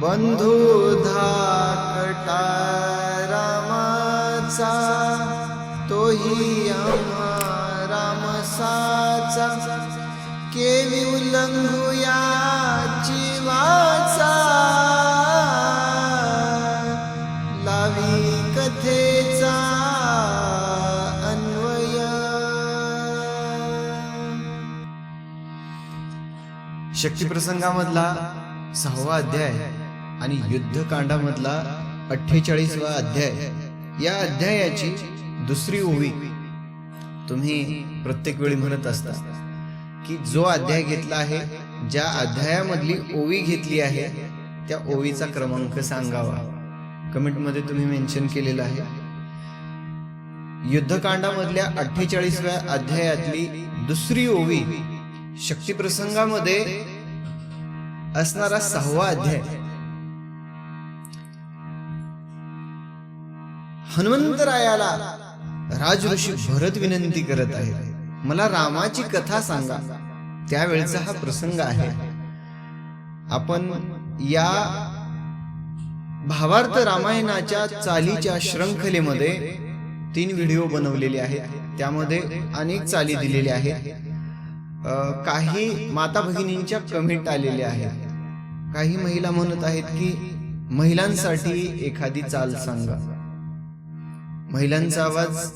बंधू धाकटा रामाचा तोही आम्हा रामसाचा केवी उल्लंघूया जीवाचा लावी कथेचा अन्वय. शक्तिप्रसंगामधला सहावा अध्याय. आणि युद्धकांडामधला अठ्ठेचाळीसवा अध्याय. या अध्यायाची दुसरी ओवी तुम्ही प्रत्येक वेळी म्हणत असता की जो अध्याय घेतला आहे ज्या अध्यायामधली ओवी घेतली आहे त्या ओवीचा क्रमांक सांगावा. कमेंटमध्ये तुम्ही मेन्शन केलेलं आहे. युद्धकांडामधल्या अठ्ठेचाळीसव्या अध्यायातली दुसरी ओवी शक्तिप्रसंगामध्ये असणारा सहावा अध्याय. हनुमंतरायाला राजऋषी भरत विनंती करत आहे मला रामाची कथा सांगा. त्यावेळचा हा प्रसंग आहे. आपण या भावार्थ रामायणाच्या चालीच्या श्रंखलेमध्ये तीन व्हिडिओ बनवलेले आहेत. त्यामध्ये अनेक चाली दिलेल्या आहेत. काही माता भगिनींच्या कमेंट आलेल्या आहेत. काही महिला म्हणत आहेत की महिलांसाठी एखादी चाल सांगा. महिलांचा आवाज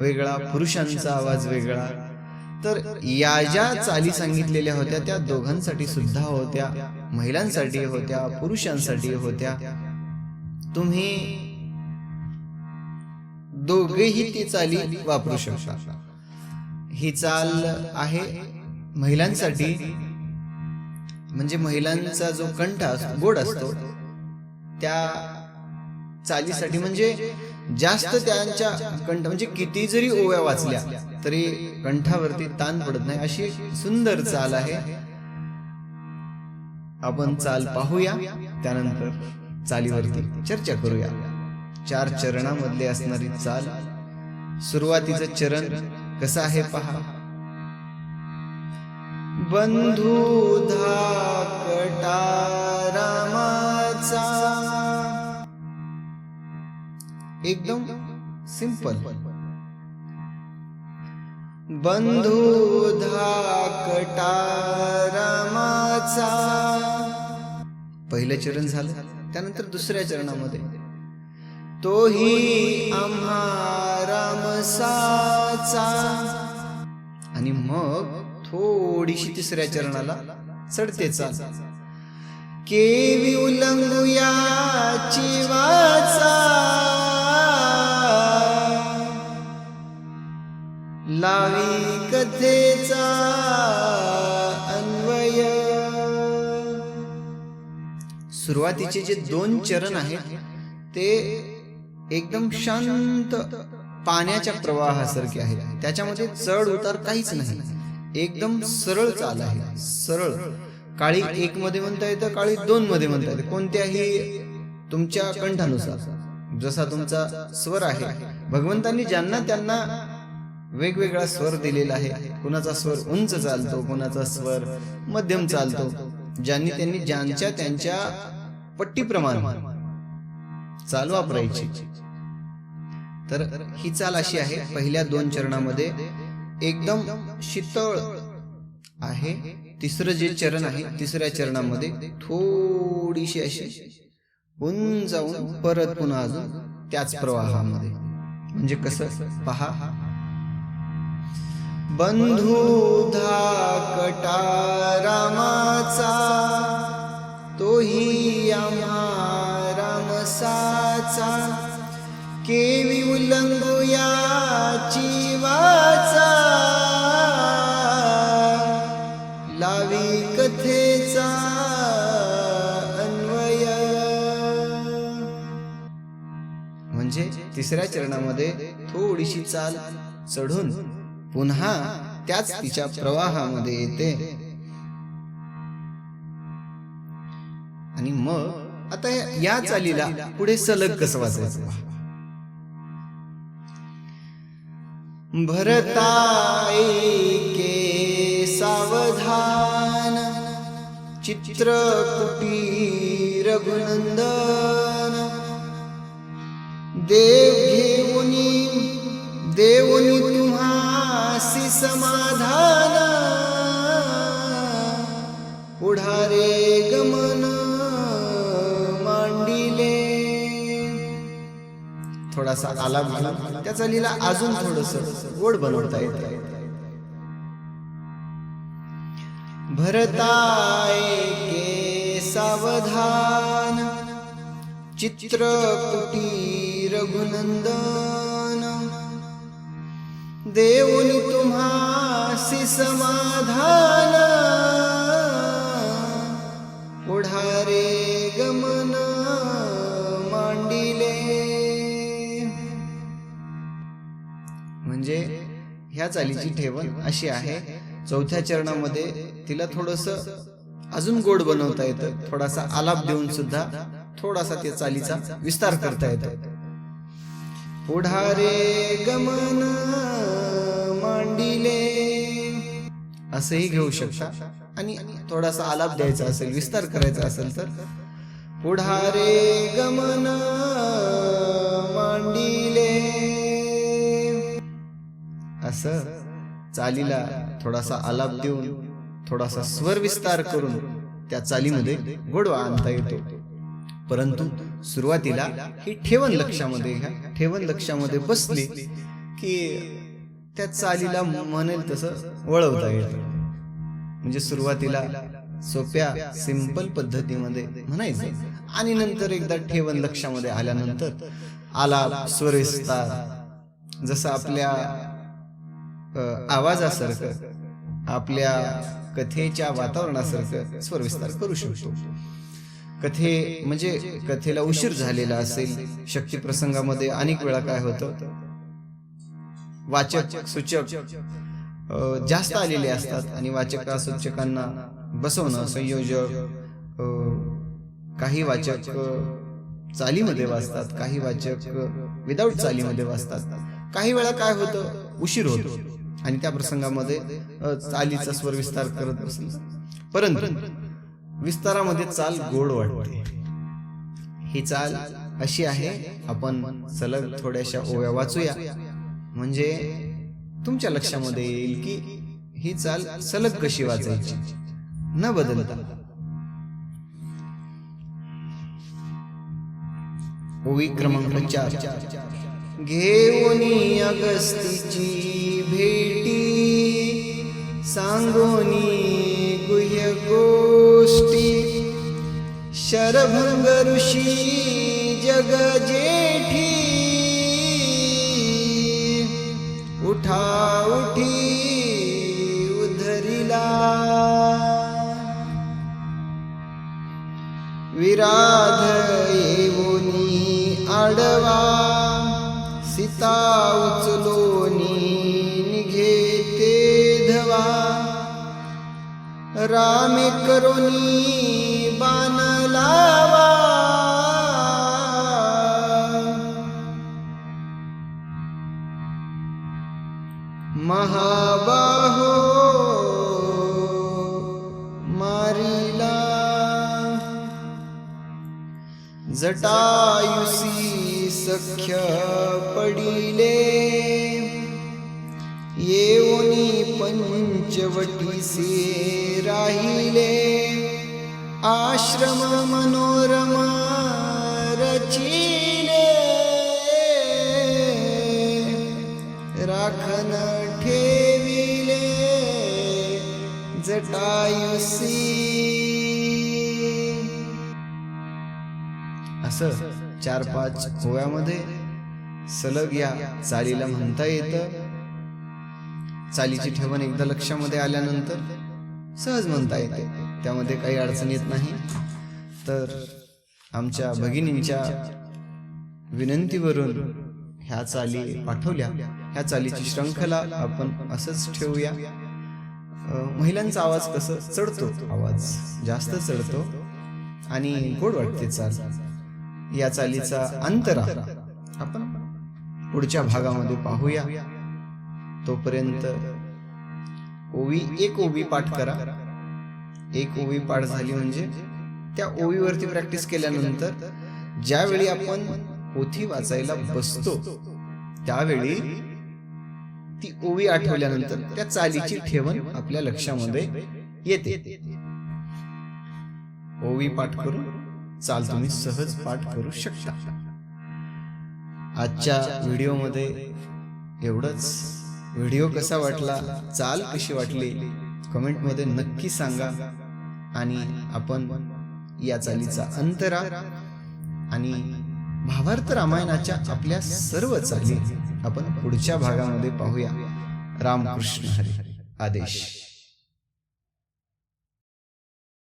वेगळा पुरुषांचा आवाज वेगळा. तर या ज्या चाली सांगितलेल्या होत्या त्या दोघांसाठी सुद्धा होत्या महिलांसाठी होत्या पुरुषांसाठी होत्या. तुम्ही दोघेही ती चाली वापरू शकता. ही चाल आहे महिलांसाठी म्हणजे महिलांचा जो कंठ असतो गोड असतो त्या चालीसाठी. म्हणजे जास्त त्यांच्या कंठ म्हणजे किती जरी ओव्या वाचल्या तरी कंठावरती ताण पडत नाही. अशी सुंदर चाल आहे. आपण चाल पाहूया. त्यानंतर चालीवरती चर्चा करूया. चार चरणामधले असणारी चाल. सुरुवातीचं चरण कसं आहे पहा. बंधू धाकटा रामाचा एकदम सिंपल. बंधू धाकटा रामाचा पहिलं चरण झालं त्यानंतर दुसऱ्या चरणामध्ये. तोही आम्हा रामसाचा आणि मग थोडीशी तिसऱ्या चरणाला चढते चाल केवी उल्लंघूया सुरुवातीचे जे दोन चरण आहेत ते एकदम शांत पाण्याच्या प्रवाहासारखे आहेत. त्याच्यामध्ये चढ उतार काहीच नाही. एकदम सरळ चाल आहे. सरळ. काळी एक मध्ये म्हणता येतं काळी दोन मध्ये म्हणता येतं. कोणत्याही तुमच्या कंठानुसार. जसा तुमचा स्वर आहे. भगवंतांनी ज्यांना त्यांना वेगवेगळा स्वर दिलेला आहे कुणाचा स्वर उंच चालतो कुणाचा स्वर मध्यम चालतो ज्यांनी त्यांनी ज्यांच्या त्यांच्या पट्टीप्रमाणे चाल वापरायची. तर ही चाल अशी आहे पहिल्या दोन चरणामध्ये एकदम शीतळ आहे. तिसरं जे चरण आहे तिसऱ्या चरणामध्ये थोडीशी अशी होऊन जाऊन परत पुन्हा अजून त्याच प्रवाहामध्ये. म्हणजे कसं? पहा. बंधू धाकटा रामाचा तोही आम्हा रामसाचा केवी उल्लंघूया जीवाचा. लावी कथेचा अन्वय. म्हणजे तिसऱ्या चरणामध्ये थोडीशी चाल चढून पुन्हा त्याच तिच्या प्रवाहामध्ये येते. आणि मग आता या- चालीला पुढे सलग कसं वाचायचं भरताय के सावधान चित्र रघुनंदन। देव घेऊनी देऊनी तुम्हासी समाधान। थोडासा आलाप घेऊन त्या चालीला अजून थोडस गोड बनवता येत. भरताय के सावधान चित्रकुटी रघुनंदन देऊन तुम्हासी समाधान ह्या चालीची ठेवण अशी आहे. चौथ्या चरणामध्ये तिला थोडस अजून गोड बनवता येतं. थोडासा आलाप देऊन सुद्धा थोडासा त्या चालीचा विस्तार करता येतो. पुढारे गमन मांडिले. असंही घेऊ शकता. आणि थोडासा आलाप द्यायचा असेल विस्तार करायचा असेल तर. पुढारे गमन मांडिले. असं चालीला थोडासा आलाप देऊन थोडासा स्वर विस्तार करून त्या चालीमध्ये गोडवा आणता येतो. परंतु सुरुवातीला ही ठेवण लक्षामध्ये घ्या. ठेवण लक्षामध्ये बसली की त्या चालीला म्हणेल तसं वळवता येतं. म्हणजे सुरुवातीला सोप्या सिंपल पद्धतीमध्ये म्हणायचं आणि नंतर एकदा ठेवण लक्षामध्ये आल्यानंतर आला स्वर विस्तार जसं आपल्या आवाजासारखं आपल्या कथेच्या वातावरणासारखं स्वरविस्तार करू शकतो. कथे म्हणजे कथेला उशीर झालेला असेल शक्ती प्रसंगामध्ये अनेक वेळा काय होतं? वाचक सूचक जास्त आलेले असतात आणि वाचका सूचकांना बसवणं संयोजक काही वाचक चालीमध्ये वाचतात काही वाचक विदाऊट चालीमध्ये वाचतात. काही वेळा काय होतं? उशीर होतो. आणि त्या प्रसंगामध्ये चालीचा स्वर विस्तार करत बसलो. परंतु विस्तारामध्ये चाल गोड वाटते. ही चाल अशी आहे आपण सलग थोड्याशा ओव्या वाचूया. म्हणजे तुमच्या लक्षामध्ये येईल की ही चाल सलग कशी वाचायची? न बदलता. ओवी क्रमांक चार. घेऊन अगस्तीची भेटी सांगोनी गुह्य गोष्टी शरभंग ऋषी जगजे रामे करोनी बाण लावा। महाबाहो मारिला। जटायुसी सख्य पडिले। येऊनी पंचवटीसे राहिले. आश्रम मनोरम रचिले. राखन ठेविले. जटायुसी. असं चार पाच ओव्यामध्ये सलग या चालीला म्हणता येतं. चालीची ठेवण एकदा लक्षामध्ये आल्यानंतर सहज म्हणता येते. त्यामध्ये काही अडचण येत नाही. तर आमच्या भगिनींच्या विनंतीवरून ह्या चाली पाठवल्या. ह्या चालीची श्रंखला आपण असंच ठेवूया. महिलांचा आवाज कसं चढतो? आवाज जास्त चढतो आणि गोड वाटते चाल. या चालीचा अंतरा आपण पुढच्या भागामध्ये पाहूया. तोपर्यंत ओवी एक ओवी पाठ करा. एक ओवी पाठ झाली म्हणजे त्या ओवीवरती प्रॅक्टिस केल्यानंतर ज्यावेळी आपण पोथी वाचायला बसतो त्यावेळी ती ओवी आठवल्यानंतर त्या चालीची ठेवण आपल्या लक्षामध्ये येते. ओवी पाठ करून चाल तुम्ही सहज पाठ करू शकता. आजच्या व्हिडिओमध्ये एवढंच. व्हिडिओ कसा वाटला? चाल कशी वाटली? कमेंटमध्ये नक्की सांगा. आणि आपण या चालीचा अंतरा आणि भावार्थ रामायणाच्या आपल्या सर्व चाली आपण पुढच्या भागामध्ये पाहूया. रामकृष्ण हरी. आदेश.